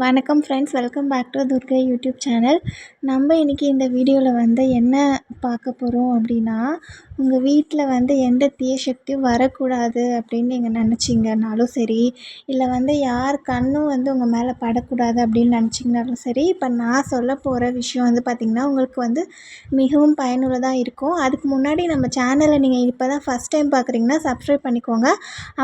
வணக்கம் friends welcome back to Durgai YouTube channel நம்ம இன்றைக்கி இந்த வீடியோவில் வந்து என்ன பார்க்க போகிறோம் அப்படின்னா உங்கள் வீட்டில் வந்து எந்த தீய சக்தியும் வரக்கூடாது அப்படின்னு நீங்கள் நினச்சிங்கனாலும் சரி இல்லை வந்து யார் கண்ணும் வந்து உங்கள் மேலே படக்கூடாது அப்படின்னு நினச்சிங்கனாலும் சரி இப்போ நான் சொல்ல போகிற விஷயம் வந்து பார்த்திங்கன்னா உங்களுக்கு வந்து மிகவும் பயனுள்ளதாக இருக்கும். அதுக்கு முன்னாடி நம்ம சேனலை நீங்கள் இப்போ தான் ஃபஸ்ட் டைம் பார்க்குறீங்கன்னா சப்ஸ்கிரைப் பண்ணிக்கோங்க.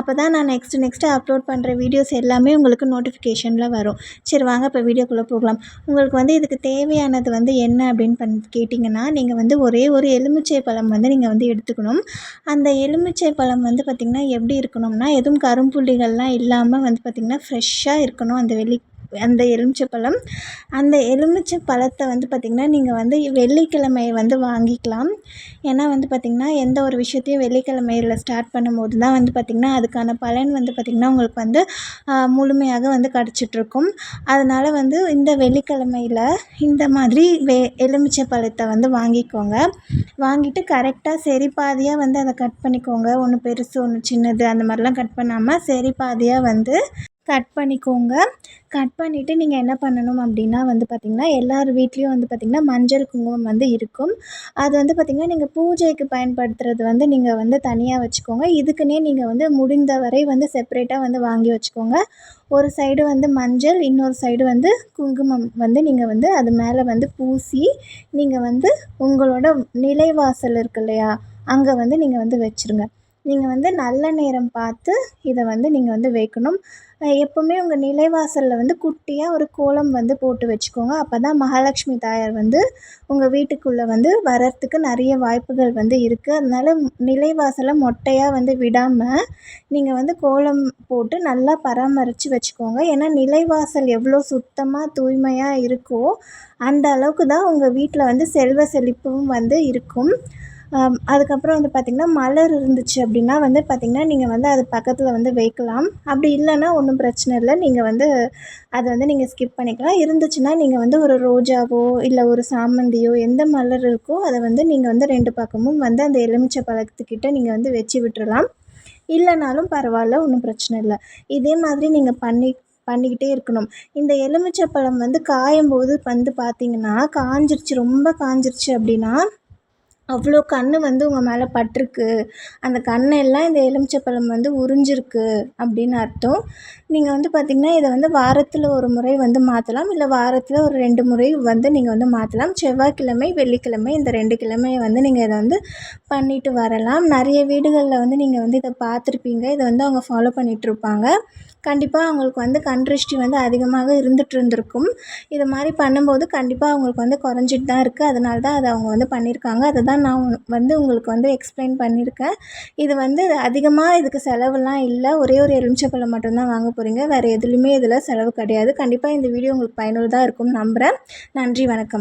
அப்போ தான் நான் நெக்ஸ்ட்டு நெக்ஸ்ட்டு அப்லோட் பண்ணுற வீடியோஸ் எல்லாமே உங்களுக்கு நோட்டிஃபிகேஷனில் வரும். சரி வாங்க இப்போ வீடியோக்குள்ளே போகலாம். உங்களுக்கு வந்து இதுக்கு தேவையானது வந்து என்ன அப்படின்னு பண் கேட்டிங்கன்னா நீங்கள் வந்து ஒரே ஒரு எலுமிச்சை பழம் வந்து நீங்கள் வந்து எடுத்துக்கணும். அந்த எலுமிச்சை பழம் வந்து பார்த்திங்கன்னா எப்படி இருக்கணும்னா எதுவும் கரும்புள்ளிகள்லாம் இல்லாமல் வந்து பார்த்திங்கன்னா ஃப்ரெஷ்ஷாக இருக்கணும். அந்த வெள்ளி அந்த எலுமிச்சை பழம் அந்த எலுமிச்சை பழத்தை வந்து பார்த்திங்கன்னா நீங்கள் வந்து வெள்ளிக்கிழமை வந்து வாங்கிக்கலாம். ஏன்னா வந்து பார்த்திங்கன்னா எந்த ஒரு விஷயத்தையும் வெள்ளிக்கிழமையில் ஸ்டார்ட் பண்ணும்போது தான் வந்து பார்த்திங்கன்னா அதுக்கான பலன் வந்து பார்த்திங்கன்னா உங்களுக்கு வந்து முழுமையாக வந்து கிடச்சிட்ருக்கும். அதனால் வந்து இந்த வெள்ளிக்கிழமையில் இந்த மாதிரி வெ எலுமிச்சை பழத்தை வந்து வாங்கிக்கோங்க. வாங்கிட்டு கரெக்டாக சரி பாதியாக வந்து அதை கட் பண்ணிக்கோங்க. ஒன்று பெருசு ஒன்று சின்னது அந்த மாதிரிலாம் கட் பண்ணாமல் சரி பாதியாக வந்து கட் பண்ணிக்கோங்க. கட் பண்ணிவிட்டு நீங்கள் என்ன பண்ணணும் அப்படின்னா வந்து பார்த்திங்கன்னா எல்லார் வீட்லேயும் வந்து பார்த்திங்கன்னா மஞ்சள் குங்குமம் வந்து இருக்கும். அது வந்து பார்த்திங்கன்னா நீங்கள் பூஜைக்கு பயன்படுத்துகிறது வந்து நீங்கள் வந்து தனியாக வச்சுக்கோங்க. இதுக்குன்னே நீங்கள் வந்து முடிந்தவரை வந்து செப்பரேட்டாக வந்து வாங்கி வச்சுக்கோங்க. ஒரு சைடு வந்து மஞ்சள் இன்னொரு சைடு வந்து குங்குமம் வந்து நீங்கள் வந்து அது மேலே வந்து பூசி நீங்கள் வந்து உங்களோட நிலைவாசல் இருக்கு இல்லையா அங்கே வந்து நீங்கள் வந்து வச்சுருங்க. நீங்கள் வந்து நல்ல நேரம் பார்த்து இதை வந்து நீங்கள் வந்து வைக்கணும். எப்போவுமே உங்கள் நிலைவாசலில் வந்து குட்டியாக ஒரு கோலம் வந்து போட்டு வச்சுக்கோங்க. அப்போ தான் மகாலட்சுமி தாயார் வந்து உங்கள் வீட்டுக்குள்ளே வந்து வர்றதுக்கு நிறைய வாய்ப்புகள் வந்து இருக்குது அதனால் நிலைவாசலை மொட்டையாக வந்து விடாமல் நீங்கள் வந்து கோலம் போட்டு நல்லா பராமரித்து வச்சுக்கோங்க. ஏன்னா நிலைவாசல் எவ்வளோ சுத்தமாக தூய்மையாக இருக்கோ அந்த அளவுக்கு தான் உங்கள் வீட்டில் வந்து செல்வ செழிப்பும் வந்து இருக்கும். அதுக்கப்புறம் வந்து பார்த்திங்கன்னா மலர் இருந்துச்சு அப்படின்னா வந்து பார்த்திங்கன்னா நீங்கள் வந்து அது பக்கத்தில் வந்து வைக்கலாம். அப்படி இல்லைன்னா ஒன்றும் பிரச்சனை இல்லை. நீங்கள் வந்து அதை வந்து நீங்கள் ஸ்கிப் பண்ணிக்கலாம். இருந்துச்சுன்னா நீங்கள் வந்து ஒரு ரோஜாவோ இல்லை ஒரு சாமந்தியோ எந்த மலர் இருக்கோ அதை வந்து நீங்கள் வந்து ரெண்டு பக்கமும் வந்து அந்த எலுமிச்சை பழத்துக்கிட்ட நீங்கள் வந்து வச்சு விட்டுறலாம். இல்லைனாலும் பரவாயில்ல ஒன்றும் பிரச்சனை இல்லை. இதே மாதிரி நீங்கள் பண்ணி பண்ணிக்கிட்டே இருக்கணும். இந்த எலுமிச்சை பழம் வந்து காயும் போது வந்து பார்த்திங்கன்னா காஞ்சிருச்சு ரொம்ப காஞ்சிருச்சு அப்படின்னா அவ்வளோ கண் வந்து உங்கள் மேலே பட்டிருக்கு. அந்த கண்ணெல்லாம் இந்த எலுமிச்சப்பழம் வந்து உறிஞ்சிருக்கு அப்படின்னு அர்த்தம். நீங்கள் வந்து பார்த்திங்கன்னா இதை வந்து வாரத்தில் ஒரு முறை வந்து மாற்றலாம் இல்லை வாரத்தில் ஒரு ரெண்டு முறை வந்து நீங்கள் வந்து மாற்றலாம் செவ்வாய்க்கிழமை வெள்ளிக்கிழமை இந்த ரெண்டு கிழமையை வந்து நீங்கள் இதை வந்து பண்ணிட்டு வரலாம். நிறைய வீடுகளில் வந்து நீங்கள் வந்து இதை பார்த்துருப்பீங்க. இதை வந்து அவங்க ஃபாலோ பண்ணிகிட்ருப்பாங்க கண்டிப்பாக அவங்களுக்கு வந்து கண் திருஷ்டி வந்து அதிகமாக இருந்துகிட்டு இருந்திருக்கும். இது மாதிரி பண்ணும்போது கண்டிப்பாக அவங்களுக்கு வந்து குறைஞ்சிட்டு தான் இருக்குது அதனால தான் அதை அவங்க வந்து பண்ணியிருக்காங்க. அதை தான் நான் வந்து உங்களுக்கு வந்து எக்ஸ்பிளைன் பண்ணியிருக்கேன். இது வந்து அதிகமாக இதுக்கு செலவுலாம் இல்லை. ஒரே ஒரு எலுமிச்சப்பழம் மட்டும்தான் வாங்க போகிறீங்க வேறு எதுலேயுமே இதில் செலவு கிடையாது. கண்டிப்பாக இந்த வீடியோ உங்களுக்கு பயனுள்ளதாக இருக்கும்னு நம்புகிறேன் நன்றி வணக்கம்.